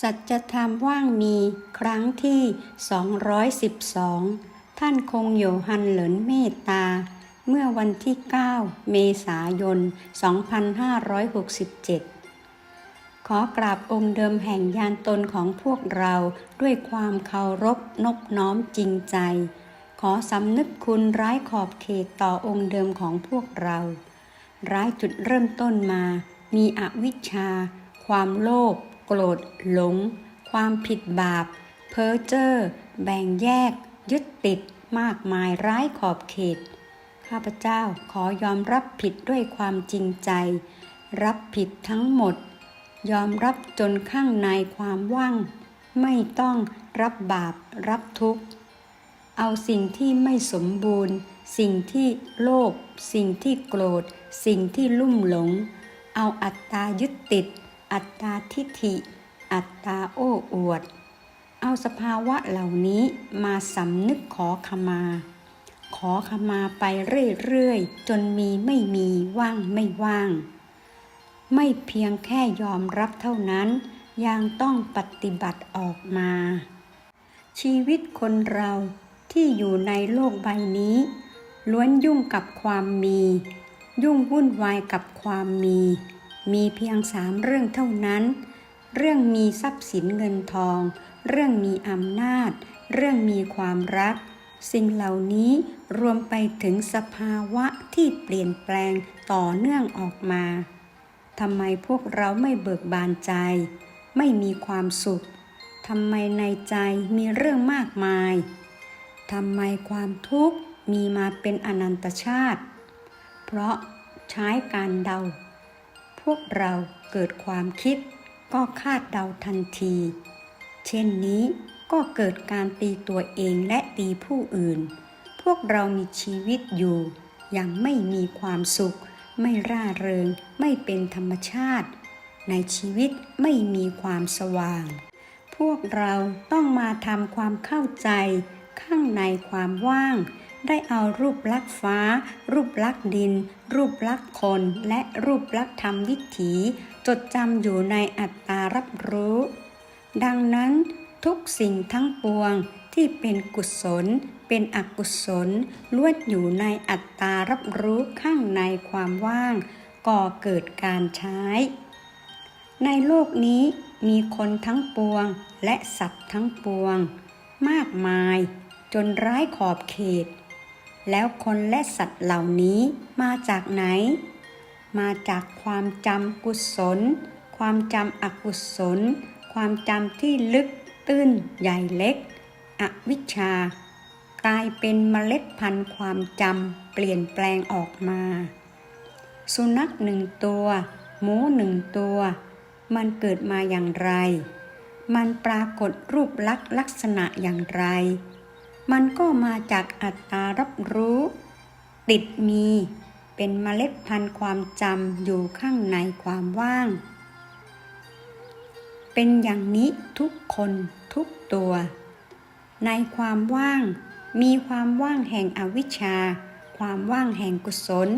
สัจธรรมว่างมีครั้งที่ 212 ท่านคงโยฮันเหลินเมตตา เมื่อวันที่ 9 เมษายน 2567 ขอกราบองค์เดิมแห่งยานตนของพวกเราด้วยความเคารพนบน้อมจริงใจ ขอสำนึกคุณร้ายขอบเขตต่อองค์เดิมของพวกเรา ร้ายจุดเริ่มต้นมา มีอวิชชา ความโลภ โกรธหลง ความผิดบาป เพ้อเจ้อแบ่งแยก ยึดติดมากมายร้ายขอบเขต ข้าพเจ้าขอยอมรับผิดด้วยความจริงใจ รับผิดทั้งหมด ยอมรับจนข้างในความว่าง ไม่ต้องรับบาปรับทุกข์ เอาสิ่งที่ไม่สมบูรณ์ สิ่งที่โลภสิ่งที่โกรธ สิ่งที่ลุ่มหลง เอาอัตตายึดติด อัตตาทิฏฐิ อัตตาโอ้อวด เอาสภาวะเหล่านี้มาสำนึกขอขมา ขอขมาไปเรื่อยๆ จนมีไม่มีว่างไม่ว่าง ไม่เพียงแค่ยอมรับเท่านั้นยังต้องปฏิบัติออกมา ชีวิตคนเราที่อยู่ในโลกใบนี้ ล้วนยุ่งกับความมี ยุ่งวุ่นวายกับความมี มีเพียงสามเรื่องเท่านั้น เรื่องมีทรัพย์สินเงินทอง เรื่องมีอำนาจ เรื่องมีความรัก สิ่งเหล่านี้รวมไปถึงสภาวะที่เปลี่ยนแปลงต่อเนื่องออกมาทำไมพวกเราไม่เบิกบานใจ ไม่มีความสุขทำไมในใจมีเรื่องมากมายทำไมความทุกข์มีมาเป็นอนันตชาติ เพราะใช้การเดา วกเราเกิดความคิด ก็คาดเดาทันที เช่นนี้ก็เกิดการตีตัวเองและตีผู้อื่น พวกเรามีชีวิตอยู่ย่างไม่มีความสุข ไม่ร่าเริง ไม่เป็นธรรมชาติ ในชีวิตไม่มีความสว่าง พวกเราต้องมาทำความเข้าใจข้างในความว่าง ได้เอารูปลักษณ์ฟ้า รูปลักษณ์ดิน รูปลักษณ์คน และรูปลักษณ์ธรรมวิถี จดจำอยู่ในอัตตารับรู้ ดังนั้นทุกสิ่งทั้งปวงที่เป็นกุศล เป็นอกุศลล้วนอยู่ในอัตตารับรู้ข้างในความว่าง ก่อเกิดการใช้ ในโลกนี้มีคนทั้งปวงและสัตว์ทั้งปวง มากมาย จนร้ายขอบเขต แล้วคนและสัตว์เหล่านี้มาจากไหน มาจากความจำกุศล ความจำอกุศล ความจำที่ลึกตื้นใหญ่เล็ก อวิชชา กลายเป็นเมล็ดพันธุ์ความจำเปลี่ยนแปลงออกมา สุนัขหนึ่งตัว หมูหนึ่งตัว มันเกิดมาอย่างไร มันปรากฏรูปลักษณ์ลักษณะอย่างไร มันก็มาจากอัตตารับรู้ ติดมี เป็นเมล็ดพันธุ์ความจำอยู่ข้างในความว่าง เป็นอย่างนี้ทุกคนทุกตัว ในความว่าง มีความว่างแห่งอวิชชา ความว่างแห่งกุศล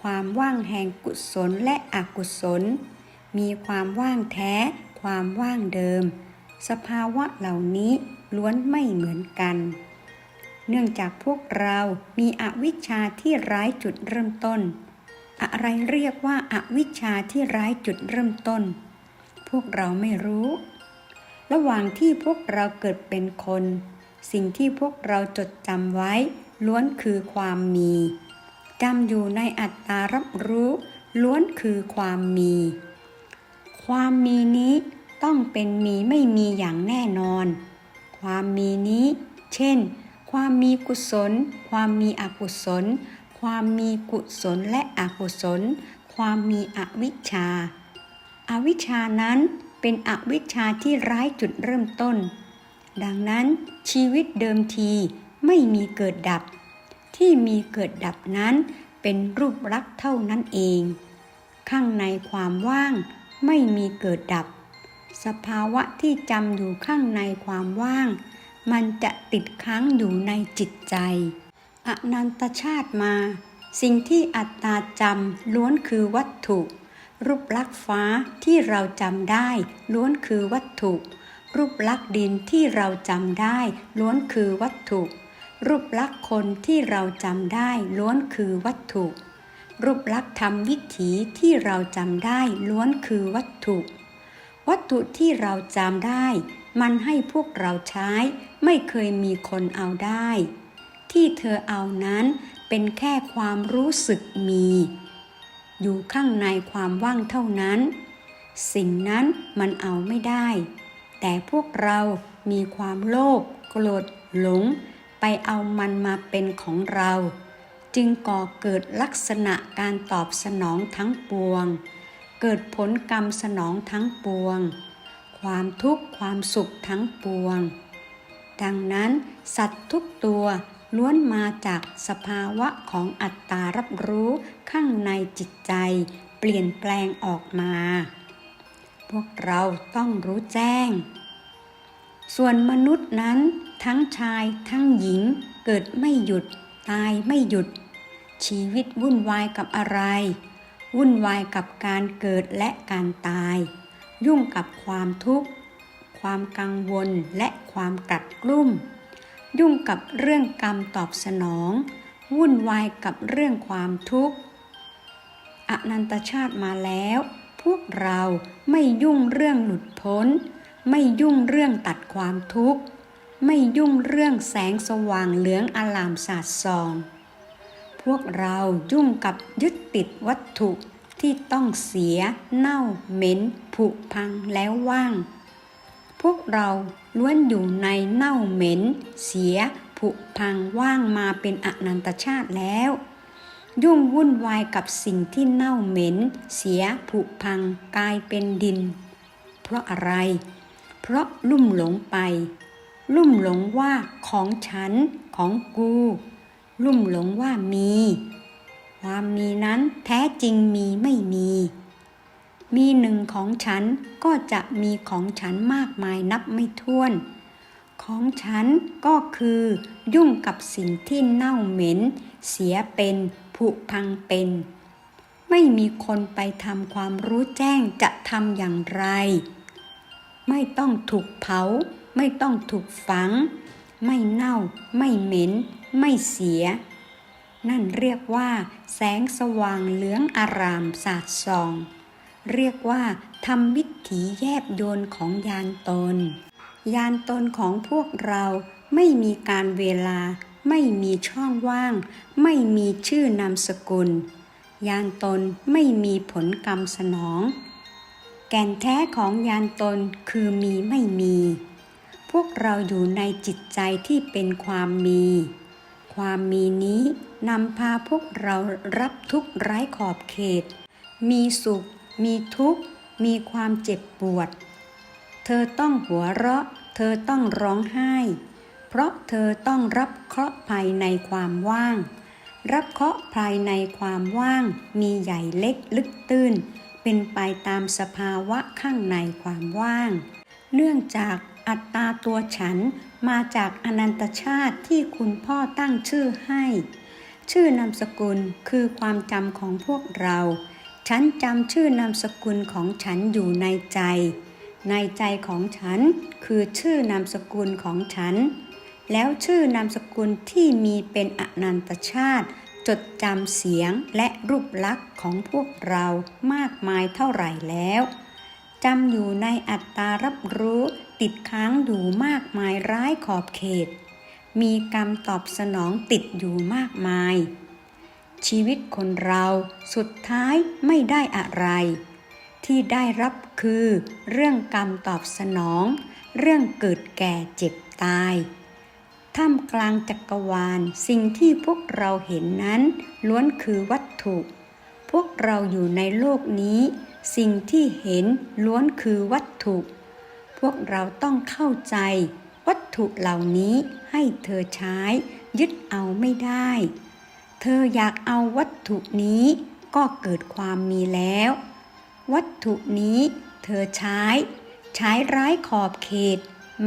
ความว่างแห่งกุศลและอกุศล มีความว่างแท้ ความว่างเดิม สภาวะเหล่านี้ล้วนไม่เหมือนกัน เนื่องจากพวกเรามีอวิชชาที่ร้ายจุดเริ่มต้น อะไรเรียกว่าอาวิชชาที่ร้ายจุดเริ่มต้น พวกเราไม่รู้ ระหว่างที่พวกเราเกิดเป็นคน สิ่งที่พวกเราจดจำไว้ ล้วนคือความมีจำอยู่ในอัตตารับรู้ ล้วนคือความมี ความมีนี้ต้องเป็นมีไม่มีอย่างแน่นอน ความมีนี้ เช่น ความมีกุศล ความมีอกุศล ความมีกุศลและอกุศล ความมีอวิชชาอวิชชานั้นเป็นอวิชชาที่ร้ายจุดเริ่มต้น ดังนั้นชีวิตเดิมทีไม่มีเกิดดับ ที่มีเกิดดับนั้นเป็นรูปลักษณ์เท่านั้นเอง ข้างในความว่างไม่มีเกิดดับ สภาวะที่จำอยู่ข้างในความว่าง มันจะติดค้างอยู่ในจิตใจ อนันตชาติมา สิ่งที่อัตตาจำล้วนคือวัตถุ รูปลักษณ์ฟ้าที่เราจำได้ ล้วนคือวัตถุ รูปลักษณ์ดินที่เราจำได้ ล้วนคือวัตถุ รูปลักษณ์คนที่เราจำได้ ล้วนคือวัตถุ รูปลักษณ์ธรรมวิถีที่เราจำได้ ล้วนคือวัตถุ วัตถุที่เราจำได้ มันให้พวกเราใช้ไม่เคยมีคนเอาได้ ที่เธอเอานั้นเป็นแค่ความรู้สึกมี อยู่ข้างในความว่างเท่านั้น สิ่งนั้นมันเอาไม่ได้ แต่พวกเรามีความโลภโกรธหลง ไปเอามันมาเป็นของเรา จึงก่อเกิดลักษณะการตอบสนองทั้งปวง เกิดผลกรรมสนองทั้งปวง ความทุกข์ความสุขทั้งปวง ดังนั้นสัตว์ทุกตัวล้วนมาจากสภาวะของอัตตารับรู้ข้างในจิตใจ เปลี่ยนแปลงออกมา พวกเราต้องรู้แจ้ง ส่วนมนุษย์นั้นทั้งชายทั้งหญิงเกิดไม่หยุด ตายไม่หยุด ชีวิตวุ่นวายกับอะไร วุ่นวายกับการเกิดและการตาย ยุ่งกับความทุกข์ ความกังวลและความกัดกลุ่ม ยุ่งกับเรื่องกรรมตอบสนอง วุ่นวายกับเรื่องความทุกข์ อนันตชาติมาแล้ว พวกเราไม่ยุ่งเรื่องหลุดพ้น ไม่ยุ่งเรื่องตัดความทุกข์ ไม่ยุ่งเรื่องแสงสว่างเหลืองอลามสาดส่อง พวกเรายุ่งกับยึดติดวัตถุ ที่ต้องเสียเน่าเหม็นผุพังแล้วว่าง พวกเราล้วนอยู่ในเน่าเหม็น เสียผุพังว่างมาเป็นอนันตชาติแล้ว ยุ่งวุ่นวายกับสิ่งที่เน่าเหม็น เสียผุพังกลายเป็นดิน เพราะอะไร เพราะลุ่มหลงไป ลุ่มหลงว่าของฉันของกู ลุ่มหลงว่ามี ความมีนั้นแท้จริงมีไม่มี มีหนึ่งของฉันก็จะมีของฉันมากมายนับไม่ถ้วน ของฉันก็คือยุ่งกับสิ่งที่เน่าเหม็น เสียเป็นผุพังเป็น ไม่มีคนไปทำความรู้แจ้งจะทำอย่างไร ไม่ต้องถูกเผา ไม่ต้องถูกฝัง ไม่เน่า ไม่เหม็น ไม่เสีย นั่นเรียกว่า แสงสว่างเหลืองอารามสาดส่อง เรียกว่าทำวิถีแยบโยนของยานตน ยานตนของพวกเราไม่มีการเวลา ไม่มีช่องว่าง ไม่มีชื่อนามสกุล ยานตนไม่มีผลกรรมสนอง แก่นแท้ของยานตนคือมีไม่มี พวกเราอยู่ในจิตใจที่เป็นความมี ความมีนี้นำพาพวกเรารับทุกข์ไร้ขอบเขต มีสุข มีทุกข์ มีความเจ็บปวด เธอต้องหัวเราะ เธอต้องร้องไห้ เพราะเธอต้องรับเคราะห์ภายในความว่าง รับเคราะห์ภายในความว่าง มีใหญ่เล็กลึกตื้น เป็นไปตามสภาวะข้างในความว่าง เนื่องจากอัตตาตัวฉัน มาจากอนันตชาติที่คุณพ่อตั้งชื่อให้ ชื่อนามสกุลคือความจำของพวกเรา ฉันจำชื่อนามสกุลของฉันอยู่ในใจ ในใจของฉันคือชื่อนามสกุลของฉัน แล้วชื่อนามสกุลที่มีเป็นอนันตชาติ จดจำเสียงและรูปลักษณ์ของพวกเรามากมายเท่าไหร่แล้วจำอยู่ในอัตตารับรู้ ติดค้างอยู่มากมายร้ายขอบเขต มีกรรมตอบสนองติดอยู่มากมาย ชีวิตคนเราสุดท้ายไม่ได้อะไร ที่ได้รับคือเรื่องกรรมตอบสนอง เรื่องเกิดแก่เจ็บตายท่ามกลางจักรวาลสิ่งที่พวกเราเห็นนั้น ล้วนคือวัตถุ พวกเราอยู่ในโลกนี้ สิ่งที่เห็นล้วนคือวัตถุ พวกเราต้องเข้าใจ วัตถุเหล่านี้ให้เธอใช้ ยึดเอาไม่ได้ เธออยากเอาวัตถุนี้ก็เกิดความมีแล้ว วัตถุนี้เธอใช้ ใช้ร้ายขอบเขต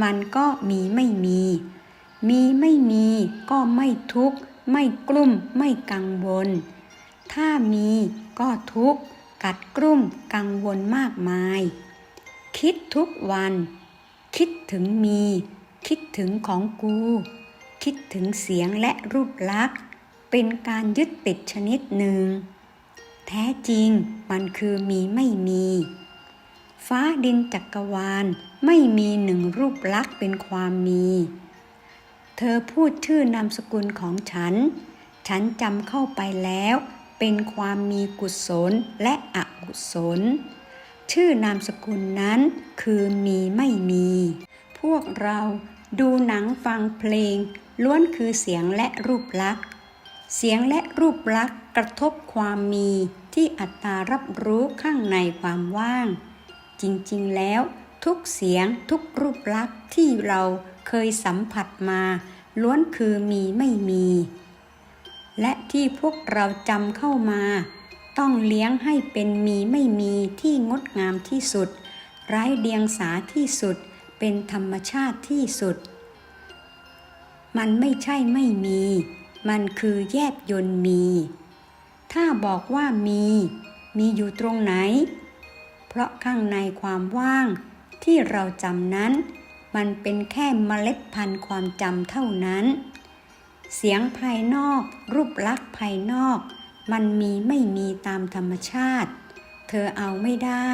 มันก็มีไม่มี มีไม่มีก็ไม่ทุกข์ ไม่กลุ้มไม่กังวล ถ้ามีก็ทุกข์ กัดกลุ้มกังวลมากมาย คิดทุกวัน คิดถึงมี คิดถึงของกู คิดถึงเสียงและรูปลักษณ์ เป็นการยึดติดชนิดหนึ่ง แท้จริงมันคือมีไม่มี ฟ้าดินจักรวาลไม่มีหนึ่งรูปลักษณ์เป็นความมี เธอพูดชื่อนามสกุลของฉัน ฉันจำเข้าไปแล้ว เป็นความมีกุศลและอกุศล ชื่อนามสกุลนั้นคือมีไม่มี พวกเราดูหนังฟังเพลง ล้วนคือเสียงและรูปลักษณ์เสียงและรูปลักษณ์กระทบความมีที่อัตตารับรู้ข้างในความว่าง จริงๆแล้ว ทุกเสียงทุกรูปลักษณ์ที่เราเคยสัมผัสมา ล้วนคือมีไม่มี และที่พวกเราจำเข้ามา ต้องเลี้ยงให้เป็นมีไม่มีที่งดงามที่สุด ไร้เดียงสาที่สุด เป็นธรรมชาติที่สุด มันไม่ใช่ไม่มี มันคือแยบยนต์มี ถ้าบอกว่ามี มีอยู่ตรงไหน เพราะข้างในความว่าง ที่เราจำนั้น มันเป็นแค่เมล็ดพันธุ์ความจำเท่านั้น เสียงภายนอก รูปลักษณ์ภายนอก มันมีไม่มีตามธรรมชาติ เธอเอาไม่ได้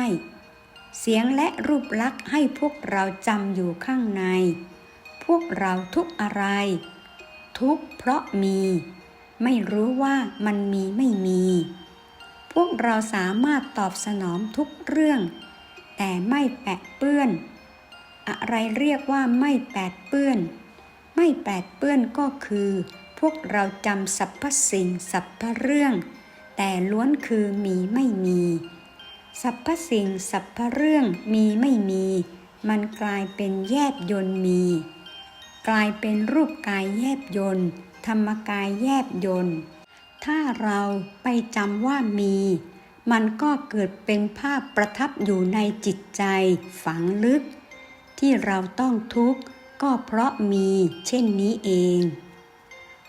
เสียงและรูปลักษณ์ให้พวกเราจำอยู่ข้างใน พวกเราทุกอะไร ทุกเพราะมี ไม่รู้ว่ามันมีไม่มี พวกเราสามารถตอบสนองทุกเรื่อง แต่ไม่แปะเปื้อน อะไรเรียกว่าไม่แปดเปื้อน ไม่แปดเปื้อนก็คือ พวกเราจำสรรพสิ่งสรรพเรื่อง แต่ล้วนคือมีไม่มีสรรพสิ่งสรรพเรื่องมีไม่มี มันกลายเป็นแยบยนต์มี กลายเป็นรูปกายแยบยนต์ธรรมกายแยบยนต์ถ้าเราไปจำว่ามี มันก็เกิดเป็นภาพประทับอยู่ในจิตใจฝังลึก ที่เราต้องทุกข์ก็เพราะมีเช่นนี้เอง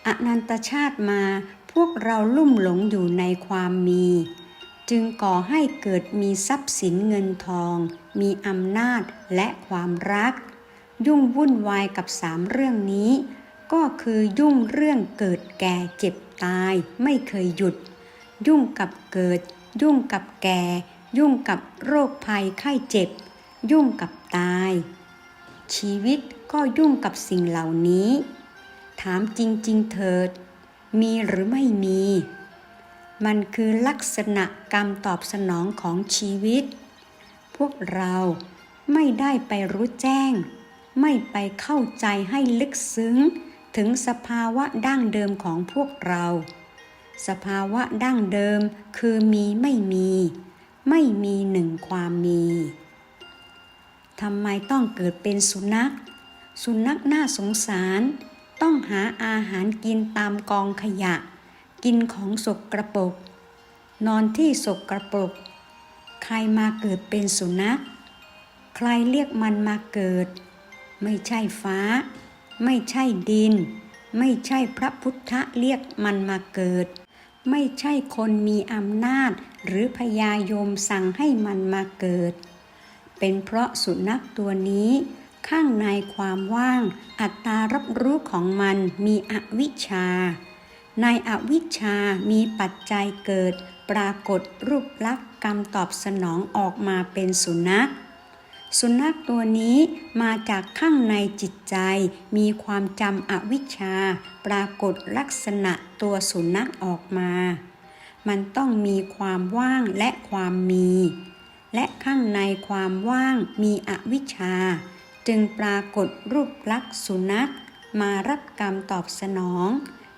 อนันตชาติมาพวกเราลุ่มหลงอยู่ในความมี จึงก่อให้เกิดมีทรัพย์สินเงินทอง มีอำนาจและความรัก ยุ่งวุ่นวายกับสามเรื่องนี้ ก็คือยุ่งเรื่องเกิดแก่เจ็บตายไม่เคยหยุด ยุ่งกับเกิด ยุ่งกับแก่ ยุ่งกับโรคภัยไข้เจ็บ ยุ่งกับตาย ชีวิตก็ยุ่งกับสิ่งเหล่านี้ ถามจริงๆเถิด มีหรือไม่มี มันคือลักษณะกรรมตอบสนองของชีวิต พวกเราไม่ได้ไปรู้แจ้ง ไม่ไปเข้าใจให้ลึกซึ้ง ถึงสภาวะดั้งเดิมของพวกเรา สภาวะดั้งเดิมคือมีไม่มี ไม่มีหนึ่งความมีทำไมต้องเกิดเป็นสุนัข สุนัขน่าสงสาร ต้องหาอาหารกินตามกองขยะ กินของสกกระปก นอนที่สกกระปก ใครมาเกิดเป็นสุนัข ใครเรียกมันมาเกิด ไม่ใช่ฟ้า ไม่ใช่ดิน ไม่ใช่พระพุทธเรียกมันมาเกิด ไม่ใช่คนมีอำนาจหรือพญายมสั่งให้มันมาเกิด เป็นเพราะสุนัขตัวนี้ ข้างในความว่าง อัตตารับรู้ของมันมีอวิชชา ในอวิชชามีปัจจัยเกิด ปรากฏรูปลักษณ์กรรมตอบสนองออกมาเป็นสุนัข สุนัขตัวนี้มาจากข้างในจิตใจ มีความจำอวิชชา ปรากฏลักษณะตัวสุนัขออกมา มันต้องมีความว่างและความมีและข้างในความว่างมีอวิชชา จึงปรากฏรูปลักษณ์สุนัข มารับกรรมตอบสนอง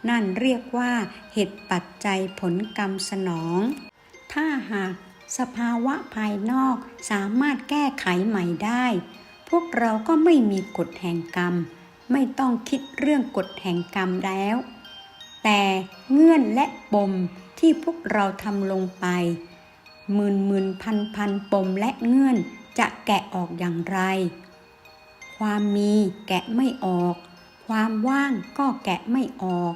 นั่นเรียกว่าเหตุปัจจัยผลกรรมสนอง ถ้าหากสภาวะภายนอกสามารถแก้ไขใหม่ได้ พวกเราก็ไม่มีกฎแห่งกรรม ไม่ต้องคิดเรื่องกฎแห่งกรรมแล้ว แต่เงื่อนและปมที่พวกเราทำลงไปหมื่นหมื่นพันพันปมและเงื่อนจะแกะออกอย่างไร ความมีแกะไม่ออก ความว่างก็แกะไม่ออก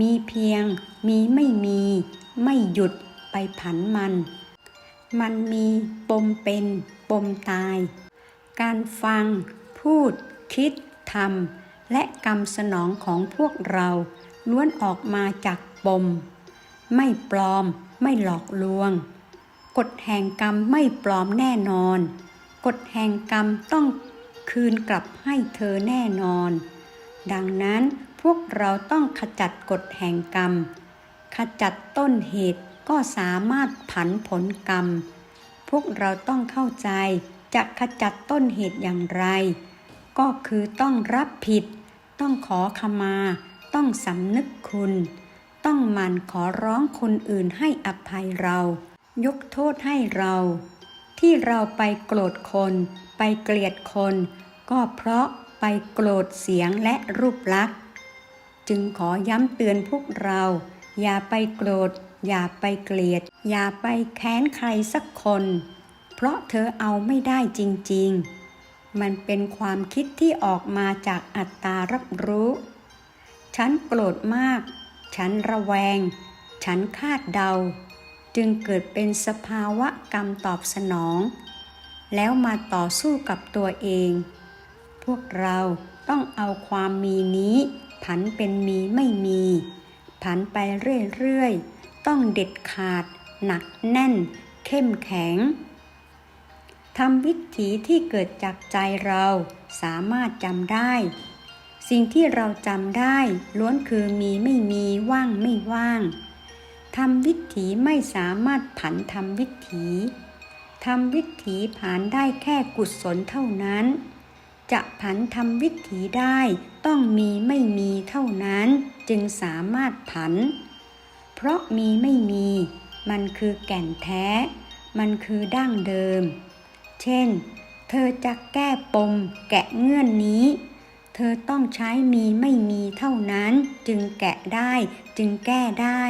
มีเพียงมีไม่มี ไม่หยุดไปผันมัน มันมีปมเป็นปมตาย การฟัง พูด คิดทำและกรรมสนองของพวกเราล้วนออกมาจากปม ไม่ปลอมไม่หลอกลวง กฎแห่งกรรมไม่ปลอมแน่นอน กฎแห่งกรรมต้อง คืนกลับให้เธอแน่นอน ดังนั้นพวกเราต้องขจัดกฎแห่งกรรม ขจัดต้นเหตุก็สามารถผันผลกรรม พวกเราต้องเข้าใจจะขจัดต้นเหตุอย่างไร ก็คือต้องรับผิด ต้องขอขมา ต้องสำนึกคุณ ต้องมันขอร้องคนอื่นให้อภัยเรา ยกโทษให้เรา ที่เราไปโกรธคน ไปเกลียดคน ก็เพราะไปโกรธเสียงและรูปลักษณ์ จึงขอย้ำเตือนพวกเรา อย่าไปโกรธ อย่าไปเกลียด อย่าไปแค้นใครสักคน เพราะเธอเอาไม่ได้จริง ๆ มันเป็นความคิดที่ออกมาจากอัตตารับรู้ ฉันโกรธมาก ฉันระแวง ฉันคาดเดา จึงเกิดเป็นสภาวะกรรมตอบสนอง แล้วมาต่อสู้กับตัวเอง พวกเราต้องเอาความมีนี้ ผันเป็นมีไม่มี ผันไปเรื่อยๆ ต้องเด็ดขาด หนักแน่น เข้มแข็งทำวิถีที่เกิดจากใจเราสามารถจำได้ สิ่งที่เราจำได้ ล้วนคือมีไม่มีว่างไม่ว่างทำวิถีไม่สามารถผันทำวิถี ทำวิถีผ่านได้แค่กุศลเท่านั้น จะผันทำวิถีได้ต้องมีไม่มีเท่านั้นจึงสามารถผัน เพราะมีไม่มี มันคือแก่นแท้ มันคือดั้งเดิม เช่น เธอจะแก้ปมแกะเงื่อนนี้ เธอต้องใช้มีไม่มีเท่านั้นจึงแกะได้จึงแก้ได้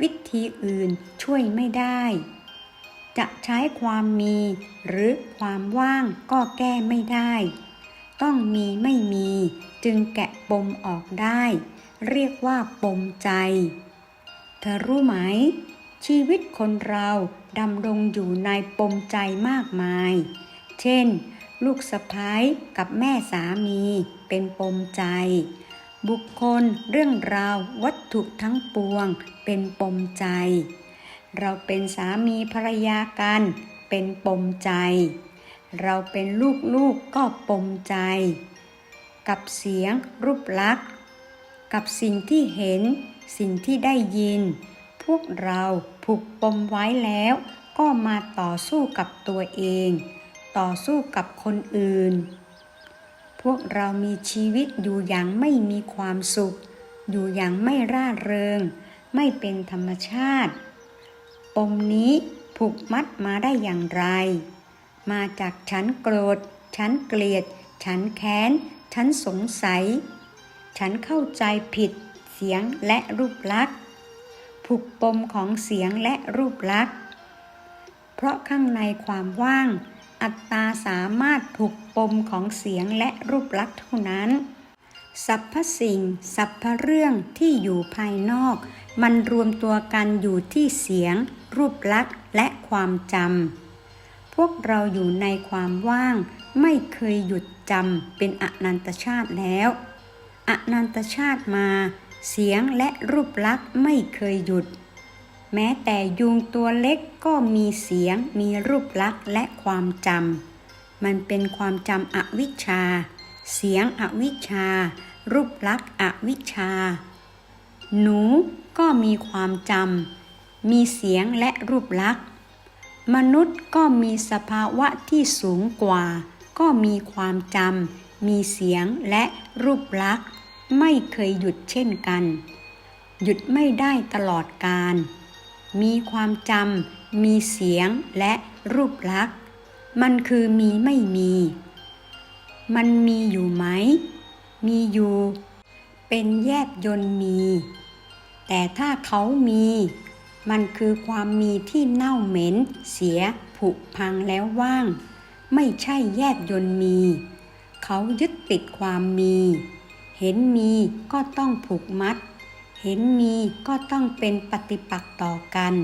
วิธีอื่นช่วยไม่ได้ จะใช้ความมีหรือความว่างก็แก้ไม่ได้ ต้องมีไม่มีจึงแกะปมออกได้ เรียกว่าปมใจ เธอรู้ไหม ชีวิตคนเราดำรงอยู่ในปมใจมากมาย เช่น ลูกสะพ้ายกับแม่สามีเป็นปมใจ บุคคลเรื่องราววัตถุทั้งปวงเป็นปมใจ เราเป็นสามีภรรยากันเป็นปมใจ เราเป็นลูกๆกก็ปมใจ กับเสียงรูปลักษณ์ กับสิ่งที่เห็น สิ่งที่ได้ยิน พวกเราผูกปมไว้แล้วก็มาต่อสู้กับตัวเอง ต่อสู้กับคนอื่น พวกเรามีชีวิตอยู่อย่างไม่มีความสุข อยู่อย่างไม่ร่าเริง ไม่เป็นธรรมชาติ ปมนี้ผูกมัดมาได้อย่างไร มาจากฉันโกรธ ฉันเกลียด ฉันแค้น ฉันสงสัย ฉันเข้าใจผิด เสียงและรูปลักษณ์ ผูกปมของเสียงและรูปลักษณ์ เพราะข้างในความว่าง อัตตาสามารถผูกปมของเสียงและรูปลักษณ์เท่านั้นสรรพสิ่งสรรพเรื่องที่อยู่ภายนอก มันรวมตัวกันอยู่ที่เสียง รูปลักษณ์และความจำพวกเราอยู่ในความว่าง ไม่เคยหยุดจำเป็นอนันตชาติแล้ว อนันตชาติมา เสียงและรูปลักษณ์ไม่เคยหยุด แม้แต่ยุงตัวเล็กก็มีเสียงมีรูปลักษณ์และความจำมันเป็นความจำอวิชชา เสียงอวิชชา รูปลักษณ์อวิชชา หนูก็มีความจำ มีเสียงและรูปลักษณ์ มนุษย์ก็มีสภาวะที่สูงกว่า ก็มีความจำ มีเสียงและรูปลักษณ์ ไม่เคยหยุดเช่นกัน หยุดไม่ได้ตลอดการ มีความจำ มีเสียงและรูปลักษณ์ มันคือมีไม่มี มันมีอยู่ไหม มีอยู่ เป็นแยบยนต์มี แต่ถ้าเขามี มันคือความมีที่เน่าเหม็น เสีย ผุพังแล้วว่าง ไม่ใช่แยบยนต์มี เขายึดติดความมี เห็นมีก็ต้องผูกมัด เห็นมีก็ต้องเป็นปฏิปักษ์ต่อกัน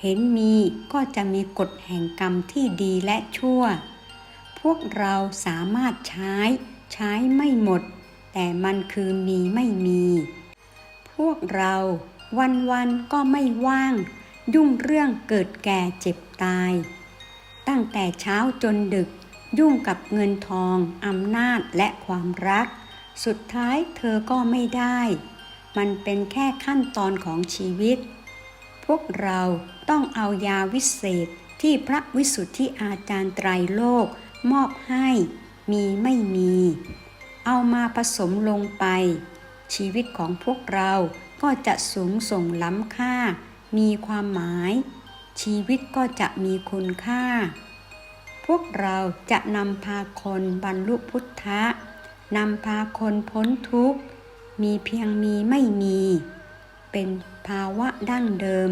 เห็นมีก็จะมีกฎแห่งกรรมที่ดีและชั่ว พวกเราสามารถใช้ ใช้ไม่หมด แต่มันคือมีไม่มี พวกเรา วันๆก็ไม่ว่าง ยุ่งเรื่องเกิดแก่เจ็บตาย ตั้งแต่เช้าจนดึก ยุ่งกับเงินทองอำนาจและความรัก สุดท้ายเธอก็ไม่ได้ มันเป็นแค่ขั้นตอนของชีวิต พวกเราต้องเอายาวิเศษที่พระวิสุทธิอาจารย์ไตรโลกมอบให้มีไม่มี เอามาผสมลงไป ชีวิตของพวกเรา ก็จะสูงส่งล้ำค่า มีความหมาย ชีวิตก็จะมีคุณค่า พวกเราจะนำพาคนบรรลุพุทธะนำพาคนพ้นทุกข์ มีเพียงมีไม่มี เป็นภาวะดั้งเดิม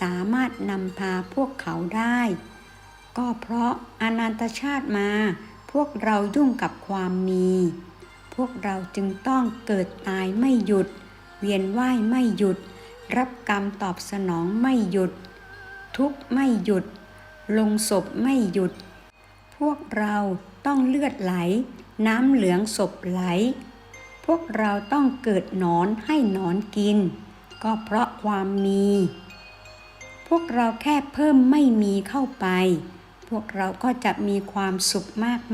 สามารถนำพาพวกเขาได้ ก็เพราะอนันตชาติมา พวกเรายุ่งกับความมี พวกเราจึงต้องเกิดตายไม่หยุด เวียนว่ายไม่หยุด รับกรรมตอบสนองไม่หยุด ทุกข์ไม่หยุด ลงศพไม่หยุด พวกเราต้องเลือดไหล น้ำเหลืองศพไหล พวกเราต้องเกิดนอนให้หนอนกิน ก็เพราะความมี พวกเราแค่เพิ่มไม่มีเข้าไป พวกเราก็จะมีความสุข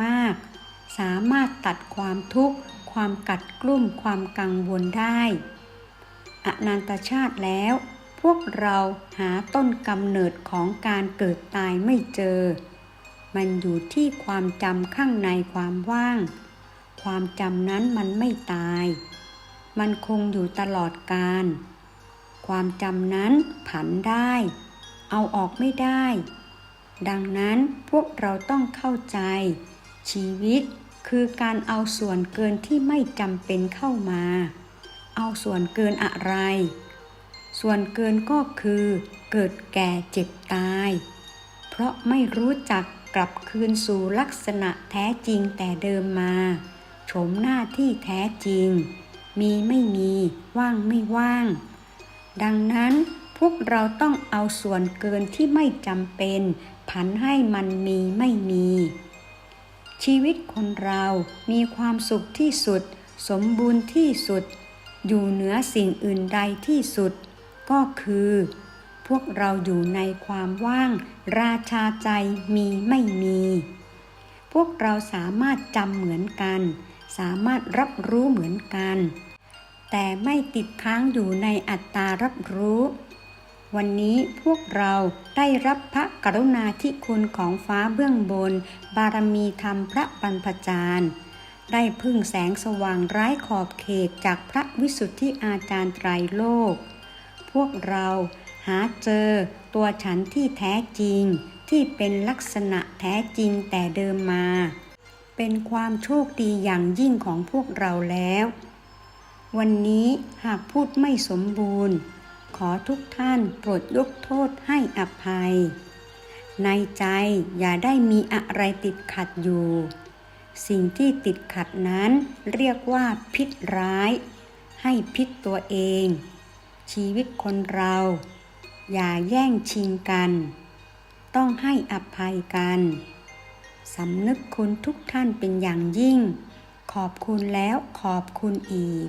มากๆ สามารถตัดความทุกข์ความกัดกลุ่มความกังวลได้ อนันตชาติแล้ว พวกเราหาต้นกำเนิดของการเกิดตายไม่เจอ มันอยู่ที่ความจำข้างในความว่าง ความจำนั้นมันไม่ตาย มันคงอยู่ตลอดกาลความจำนั้นผันได้ เอาออกไม่ได้ ดังนั้นพวกเราต้องเข้าใจ ชีวิตคือการเอาส่วนเกินที่ไม่จำเป็นเข้ามา เอาส่วนเกินอะไร ส่วนเกินก็คือ เกิดแก่เจ็บตาย เพราะไม่รู้จักกลับคืนสู่ลักษณะแท้จริงแต่เดิมมาโฉมหน้าที่แท้จริง มีไม่มีว่างไม่ว่าง ดังนั้นพวกเราต้องเอาส่วนเกินที่ไม่จำเป็น ผันให้มันมีไม่มี ชีวิตคนเรามีความสุขที่สุด สมบูรณ์ที่สุด อยู่เหนือสิ่งอื่นใดที่สุด ก็คือ พวกเราอยู่ในความว่าง ราชาใจมีไม่มี พวกเราสามารถจำเหมือนกัน สามารถรับรู้เหมือนกัน แต่ไม่ติดค้างอยู่ในอัตตารับรู้ วันนี้พวกเราได้รับพระกรุณาธิคุณของฟ้าเบื้องบน บารมีธรรมพระบรรพจารย์ ได้พึ่งแสงสว่างไร้ขอบเขตจากพระวิสุทธิอาจารย์ไตรโลก พวกเราหาเจอตัวฉันที่แท้จริงที่เป็นลักษณะแท้จริงแต่เดิมมา เป็นความโชคดีอย่างยิ่งของพวกเราแล้ว วันนี้หากพูดไม่สมบูรณ์ ขอทุกท่านโปรดยกโทษให้อภัย ในใจอย่าได้มีอะไรติดขัดอยู่ สิ่งที่ติดขัดนั้นเรียกว่าพิษร้าย ให้พิษตัวเอง ชีวิตคนเรา อย่าแย่งชิงกัน ต้องให้อภัยกันสำนึกคุณทุกท่านเป็นอย่างยิ่ง ขอบคุณแล้วขอบคุณอีก